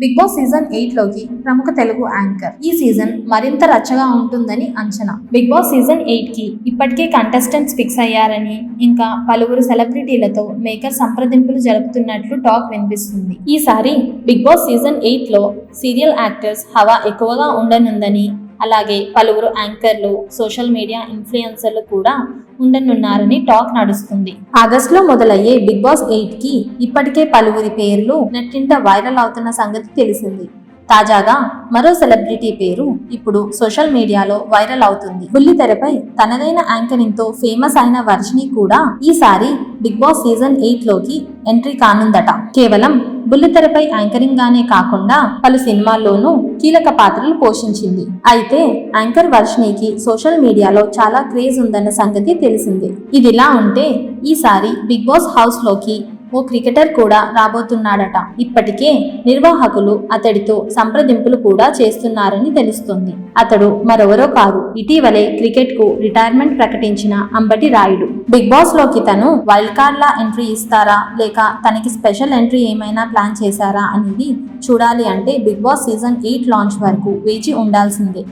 Big Boss season ఎయిట్లోకి ప్రముఖ Telugu anchor. ఈ season మరింత రచ్చగా ఉంటుందని అంచనా. బిగ్ బాస్ సీజన్ ఎయిట్కి ఇప్పటికే కంటెస్టెంట్స్ ఫిక్స్ అయ్యారని ఇంకా పలువురు సెలబ్రిటీలతో మేకర్ సంప్రదింపులు జరుపుతున్నట్లు టాక్ వినిపిస్తుంది. ఈసారి బిగ్ బాస్ సీజన్ ఎయిట్లో సీరియల్ యాక్టర్స్ హవా ఎక్కువగా ఉండనుందని అలాగే పలువురు యాంకర్లు సోషల్ మీడియా ఇన్ఫ్లుయెన్సర్లు కూడా ఉండనున్నారని టాక్ నడుస్తుంది. ఆగస్ట్లో మొదలయ్యే బిగ్ బాస్ ఎయిట్కి ఇప్పటికే పలువురి పేర్లు నెట్టింట వైరల్ అవుతున్న సంగతి తెలిసింది. తాజాగా మరో సెలబ్రిటీ పేరు ఇప్పుడు సోషల్ మీడియాలో వైరల్ అవుతుంది. బుల్లితెరపై తనదైన యాంకరింగ్తో ఫేమస్ అయిన వర్షిని కూడా ఈసారి బిగ్ బాస్ సీజన్ ఎయిట్లోకి ఎంట్రీ కానుందట. కేవలం బుల్లితెరపై యాంకరింగ్ గానే కాకుండా పలు సినిమాల్లోనూ కీలక పాత్రలు పోషించింది. అయితే యాంకర్ వర్షిణికి సోషల్ మీడియాలో చాలా క్రేజ్ ఉందన్న సంగతి తెలిసిందే. ఇదిలా ఉంటే ఈసారి బిగ్ బాస్ హౌస్లోకి ఓ క్రికెటర్ కూడా రాబోతున్నాడట. ఇప్పటికే నిర్వాహకులు అతడితో సంప్రదింపులు కూడా చేస్తున్నారని తెలుస్తుంది. అతడు మరెవరో కాదు. ఇటీవలే క్రికెట్కు రిటైర్మెంట్ ప్రకటించిన అంబటి రాయుడు. బిగ్ బాస్లోకి తను వైల్డ్ కార్డ్ లా ఎంట్రీ ఇస్తారా? లేక తనకి స్పెషల్ ఎంట్రీ ఏమైనా ప్లాన్ చేశారా? అనేది చూడాలి అంటే Bigg Boss season eight launch వరకు వేచి ఉండాల్సిందే.